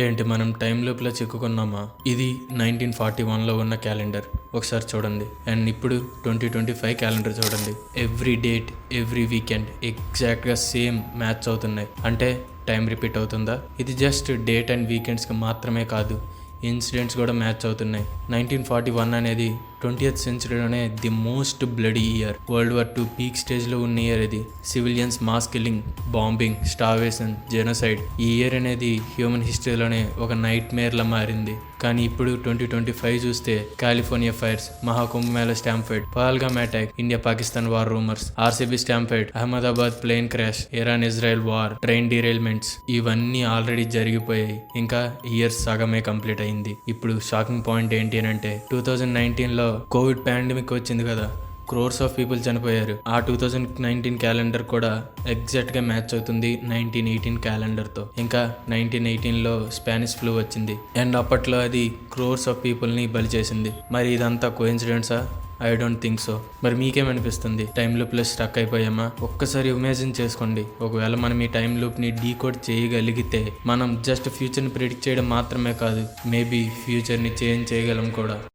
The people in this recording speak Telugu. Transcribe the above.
ఏంటి మనం టైం లోపల చిక్కుకున్నామా? ఇది నైన్టీన్ ఫార్టీ వన్లో ఉన్న క్యాలెండర్. ఒకసారి చూడండి. అండ్ ఇప్పుడు ట్వంటీ ట్వంటీ ఫైవ్ క్యాలెండర్ చూడండి. ఎవ్రీ డేట్ ఎవ్రీ వీకెండ్ ఎగ్జాక్ట్గా సేమ్ మ్యాచ్ అవుతున్నాయి. అంటే టైం రిపీట్ అవుతుందా? ఇది జస్ట్ డేట్ అండ్ వీకెండ్స్కి మాత్రమే కాదు. ఇన్సిడెంట్స్ కూడా మ్యాచ్ అవుతున్నాయి. నైన్టీన్ ఫార్టీ వన్ అనేది twentieth సెంచరీలోనే the most bloody year world war two peak స్టేజ్లో ఉన్న ఇయర్ ఇది. Civilians mass killing bombing starvation genocide ఈ ఇయర్ అనేది హ్యూమన్ హిస్టరీలోనే ఒక నైట్ మేర్లా మారింది. కానీ ఇప్పుడు ట్వంటీ ట్వంటీ ఫైవ్ చూస్తే California fires Maha Kumbh Mela stampede Pahalgam attack India Pakistan war rumours RCB stampede Ahmedabad plane crash Iran Israel war train derailments ఇవన్నీ ఆల్రెడీ జరిగిపోయాయి. ఇంకా ఇయర్ సగమే కంప్లీట్ అయింది. ఇప్పుడు షాకింగ్ పాయింట్ ఏంటి అని అంటే టూ థౌజండ్ నైన్టీన్లో కోవిడ్ పాండమిక్ వచ్చింది కదా. క్రోర్స్ ఆఫ్ పీపుల్ చనిపోయారు. ఆ టూ థౌజండ్ నైన్టీన్ క్యాలెండర్ కూడా ఎగ్జాక్ట్గా మ్యాచ్ అవుతుంది నైన్టీన్ ఎయిటీన్ క్యాలెండర్తో ఇంకా నైన్టీన్ ఎయిటీన్లో స్పానిష్ ఫ్లూ వచ్చింది. అండ్ అప్పట్లో అది క్రోర్స్ ఆఫ్ పీపుల్ని బలి చేసింది. మరి ఇదంతా కోయిన్సిడెంట్సా? I don't think so. మరి మీకేమనిపిస్తుంది? టైం లూప్లో స్టక్ అయిపోయామా? ఒక్కసారి ఇమాజిన్ చేసుకోండి. ఒకవేళ మనం ఈ టైం లూప్ని డీకోడ్ చేయగలిగితే మనం జస్ట్ ఫ్యూచర్ని ప్రిడిక్ట్ చేయడం మాత్రమే కాదు మేబీ ఫ్యూచర్ని చేంజ్ చేయగలం కూడా.